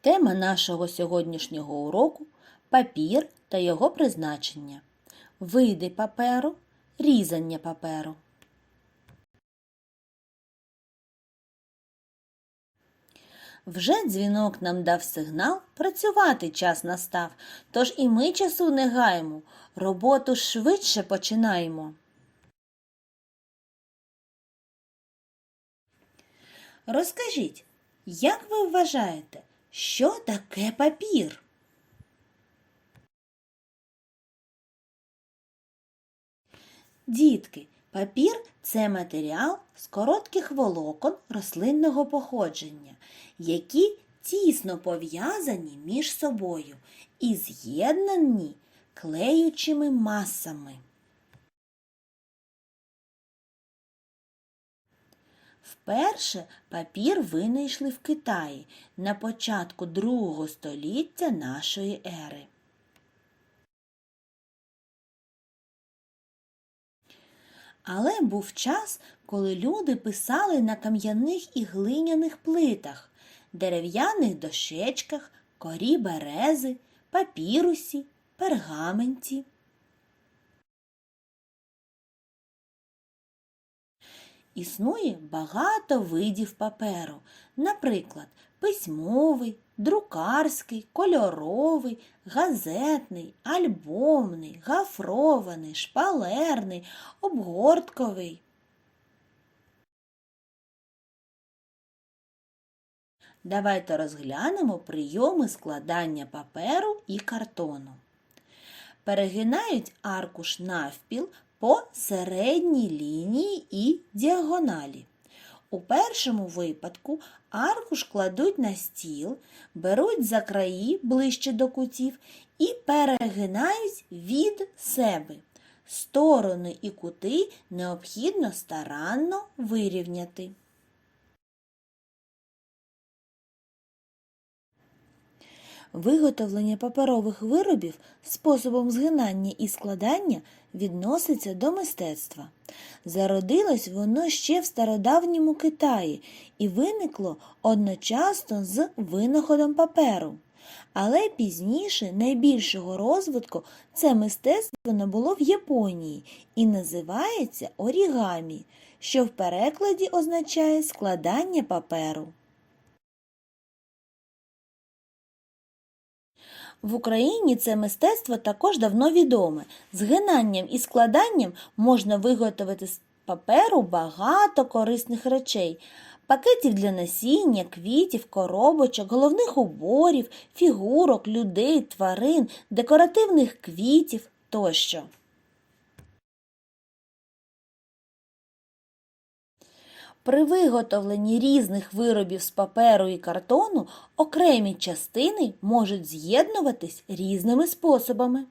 Тема нашого сьогоднішнього уроку папір та його призначення. Види паперу, різання паперу. Вже дзвінок нам дав сигнал, працювати час настав, тож і ми часу не гаємо, роботу швидше починаємо. Розкажіть, як ви вважаєте, що таке папір? Дітки, папір це матеріал з коротких волокон рослинного походження, які тісно пов'язані між собою і з'єднані клеючими масами. Вперше папір винайшли в Китаї на початку другого століття нашої ери. Але був час, коли люди писали на кам'яних і глиняних плитах, дерев'яних дощечках, корі берези, папірусі, пергаменті. Існує багато видів паперу, наприклад, письмовий, друкарський, кольоровий, газетний, альбомний, гафрований, шпалерний, обгортковий. Давайте розглянемо прийоми складання паперу і картону. Перегинають аркуш навпіл по середній лінії і діагоналі. У першому випадку аркуш кладуть на стіл, беруть за краї ближче до кутів і перегинають від себе. Сторони і кути необхідно старанно вирівняти. Виготовлення паперових виробів способом згинання і складання відноситься до мистецтва. Зародилось воно ще в стародавньому Китаї і виникло одночасно з винаходом паперу. Але пізніше найбільшого розвитку це мистецтво набуло в Японії і називається орігамі, що в перекладі означає складання паперу. В Україні це мистецтво також давно відоме. Згинанням і складанням можна виготовити з паперу багато корисних речей. Пакетів для насіння, квітів, коробочок, головних уборів, фігурок, людей, тварин, декоративних квітів тощо. При виготовленні різних виробів з паперу і картону окремі частини можуть з'єднуватись різними способами.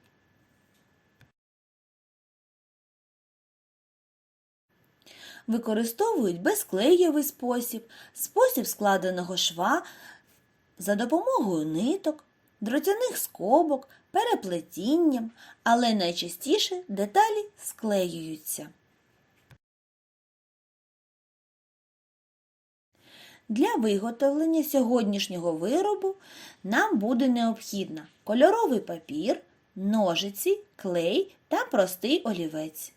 Використовують безклейовий спосіб, спосіб складеного шва за допомогою ниток, дротяних скобок, переплетінням, але найчастіше деталі склеюються. Для виготовлення сьогоднішнього виробу нам буде необхідно кольоровий папір, ножиці, клей та простий олівець.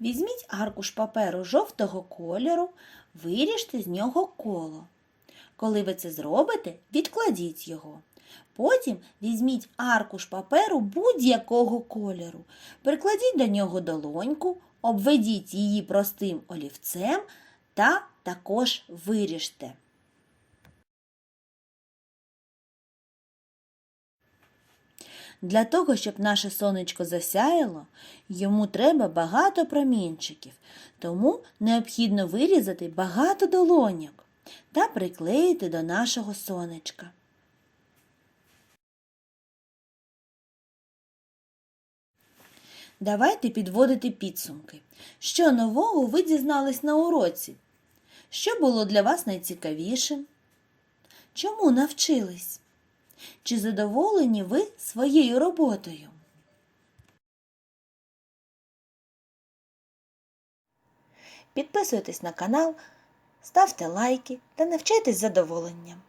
Візьміть аркуш паперу жовтого кольору, виріжте з нього коло. Коли ви це зробите, відкладіть його. Потім візьміть аркуш паперу будь-якого кольору, прикладіть до нього долоньку, обведіть її простим олівцем та також виріжте. Для того, щоб наше сонечко засяяло, йому треба багато промінчиків, тому необхідно вирізати багато долоньок та приклеїти до нашого сонечка. Давайте підводити підсумки. Що нового ви дізнались на уроці? Що було для вас найцікавішим? Чому навчились? Чи задоволені ви своєю роботою? Підписуйтесь на канал, ставте лайки та навчайтесь задоволенням.